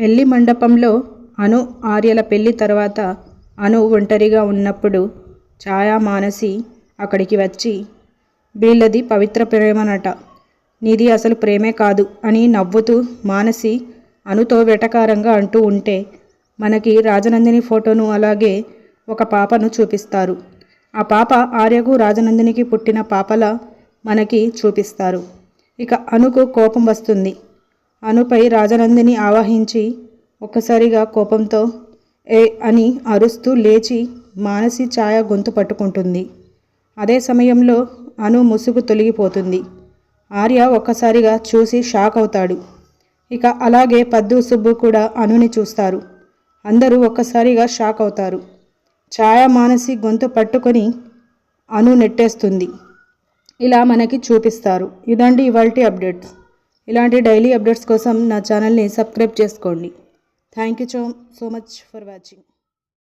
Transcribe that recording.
పెళ్ళి మండపంలో అను ఆర్యల పెళ్ళి తర్వాత అను ఒంటరిగా ఉన్నప్పుడు ఛాయా మానసి అక్కడికి వచ్చి వీళ్ళది పవిత్ర ప్రేమనట. నీది అసలు ప్రేమే కాదు అని నవ్వుతూ మానసి అనుతో వెటకారంగా అంటూ ఉంటే మనకి రాజనందిని ఫోటోను అలాగే ఒక పాపను చూపిస్తారు. ఆ పాప ఆర్యకు రాజనందినికి పుట్టిన పాపలా మనకి చూపిస్తారు. ఇక అనుకు కోపం వస్తుంది. అనుపై రాజనందిని ఆవాహించి ఒక్కసారిగా కోపంతో ఏ అని అరుస్తూ లేచి మానసి ఛాయ గొంతు పట్టుకుంటుంది. అదే సమయంలో అను ముసుగు తొలగిపోతుంది. ఆర్య ఒక్కసారిగా చూసి షాక్ అవుతాడు. ఇక అలాగే పద్దు సుబ్బు కూడా అనుని చూస్తారు. అందరూ ఒక్కసారిగా షాక్ అవుతారు. ఛాయ మానసి గొంతు పట్టుకొని అను నెట్టేస్తుంది. ఇలా మనకి చూపిస్తారు. ఇదండి ఇవాల్టి అప్డేట్స్. ఇలాంటి డైలీ అప్డేట్స్ కోసం నా ఛానల్ని సబ్స్క్రైబ్ చేసుకోండి. Thank you so so much for watching.